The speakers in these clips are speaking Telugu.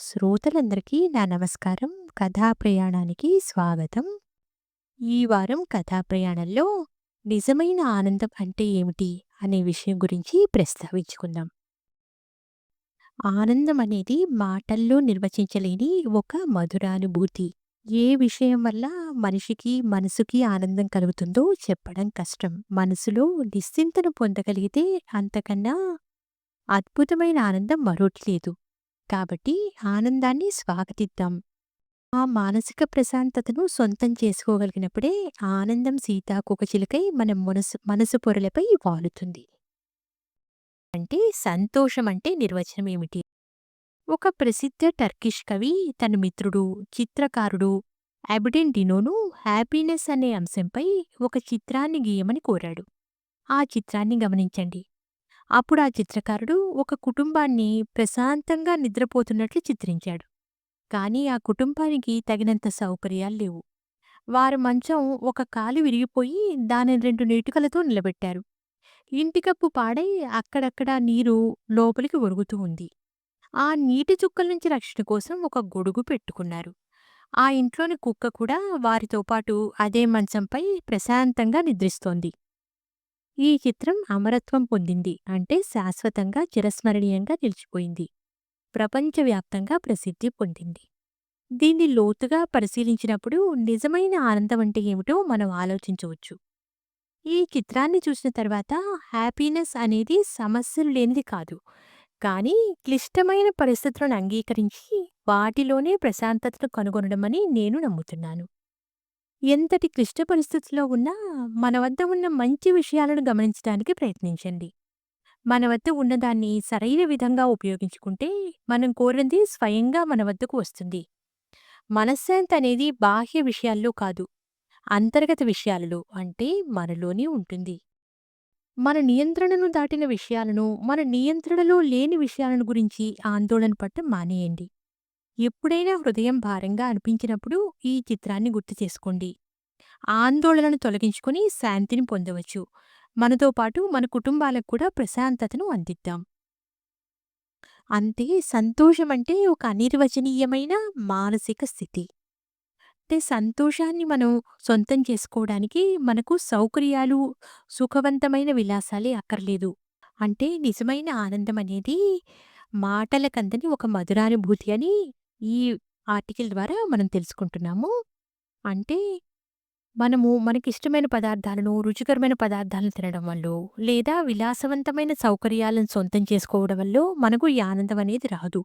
శ్రోతలందరికీ నా నమస్కారం. కథా ప్రయాణానికి స్వాగతం. ఈ వారం కథా ప్రయాణంలో నిజమైన ఆనందం అంటే ఏమిటి అనే విషయం గురించి ప్రస్తావించుకుందాం. ఆనందం అనేది మాటల్లో నిర్వచించలేని ఒక మధురానుభూతి. ఏ విషయం వల్ల మనిషికి, మనసుకి ఆనందం కలుగుతుందో చెప్పడం కష్టం. మనసులో నిశ్చింతను పొందగలిగితే అంతకన్నా అద్భుతమైన ఆనందం మరొకటి లేదు. కాబట్టి ఆనందాన్ని స్వాగతిద్దాం. ఆ మానసిక ప్రశాంతతను సొంతం చేసుకోగలిగినప్పుడే ఆనందం సీతాకోకచిలుకై మన మనసు మనసు పొరలపై వాలుతుంది. అంటే సంతోషం అంటే నిర్వచనం ఏమిటి? ఒక ప్రసిద్ధ టర్కిష్ కవి తన మిత్రుడు, చిత్రకారుడు అబిడెన్ డినోను హ్యాపీనెస్ అనే అంశంపై ఒక చిత్రాన్ని గీయమని కోరాడు. ఆ చిత్రాన్ని గమనించండి. అప్పుడు ఆ చిత్రకారుడు ఒక కుటుంబాన్ని ప్రశాంతంగా నిద్రపోతున్నట్లు చిత్రించాడు. కానీ ఆ కుటుంబానికి తగినంత సౌకర్యాలు లేవు. వారి మంచం ఒక కాలు విరిగిపోయి దానిని రెండు నీటికలతో నిలబెట్టారు. ఇంటికప్పు పాడై అక్కడక్కడా నీరు లోపలికి ఒరుగుతూ ఉంది. ఆ నీటి చుక్కల నుంచి రక్షణ కోసం ఒక గొడుగు పెట్టుకున్నారు. ఆ ఇంట్లోని కుక్క కూడా వారితో పాటు అదే మంచంపై ప్రశాంతంగా నిద్రిస్తోంది. ఈ చిత్రం అమరత్వం పొందింది. అంటే శాశ్వతంగా చిరస్మరణీయంగా నిలిచిపోయింది. ప్రపంచవ్యాప్తంగా ప్రసిద్ధి పొందింది. దీన్ని లోతుగా పరిశీలించినప్పుడు నిజమైన ఆనందం అంటే ఏమిటో మనం ఆలోచించవచ్చు. ఈ చిత్రాన్ని చూసిన తర్వాత హ్యాపీనెస్ అనేది సమస్యలు లేనిది కాదు. కానీ క్లిష్టమైన పరిస్థితులను అంగీకరించి వాటిలోనే ప్రశాంతతను కనుగొనడమని నేను నమ్ముతున్నాను. ఎంతటి క్లిష్ట పరిస్థితిలో ఉన్నా మన వద్ద ఉన్న మంచి విషయాలను గమనించడానికి ప్రయత్నించండి. మన వద్ద ఉన్నదాన్ని సరైన విధంగా ఉపయోగించుకుంటే మనం కోరింది స్వయంగా మన వద్దకు వస్తుంది. మనశ్శాంతి అనేది బాహ్య విషయాల్లో కాదు, అంతర్గత విషయాలలో అంటే మనలోనే ఉంటుంది. మన నియంత్రణను దాటిన విషయాలను, మన నియంత్రణలో లేని విషయాలను గురించి ఆందోళన పడటం మానేయండి. ఎప్పుడైనా హృదయం భారంగా అనిపించినప్పుడు ఈ చిత్రాన్ని గుర్తు చేసుకోండి. ఆందోళనను తొలగించుకొని శాంతిని పొందవచ్చు. మనతో పాటు మన కుటుంబాలకు కూడా ప్రశాంతతను అందిద్దాం. అంతే సంతోషం అంటే ఒక అనిర్వచనీయమైన మానసిక స్థితి. అంటే సంతోషాన్ని మనం సొంతం చేసుకోవడానికి మనకు సౌకర్యాలు, సుఖవంతమైన విలాసాలే అక్కర్లేదు. అంటే నిజమైన ఆనందం అనేది మాటలకందని ఒక మధురానుభూతి అని ఈ ఆర్టికల్ ద్వారా మనం తెలుసుకుంటున్నాము. అంటే మనము మనకిష్టమైన పదార్థాలను, రుచికరమైన పదార్థాలను తినడం వల్ల లేదా విలాసవంతమైన సౌకర్యాలను సొంతం చేసుకోవడం వల్ల మనకు ఈ ఆనందం అనేది రాదు.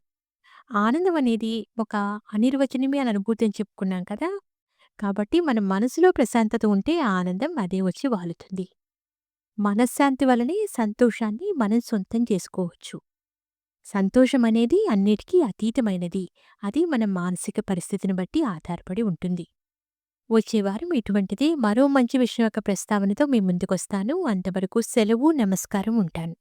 ఆనందం అనేది ఒక అనిర్వచనీయమైన అనుభూతి అని చెప్పుకున్నాం కదా! కాబట్టి మన మనసులో ప్రశాంతత ఉంటే ఆనందం అదే వచ్చి వాలుతుంది. మనశ్శాంతి వల్లనే సంతోషాన్ని మనం సొంతం చేసుకోవచ్చు. సంతోషం అనేది అన్నిటికీ అతీతమైనది. అది మన మానసిక పరిస్థితిని బట్టి ఆధారపడి ఉంటుంది. వచ్చే వారం ఇటువంటిదే మరో మంచి విషయం యొక్క ప్రస్తావనతో మీ ముందుకొస్తాను. అంతవరకు సెలవు. నమస్కారం. ఉంటాను.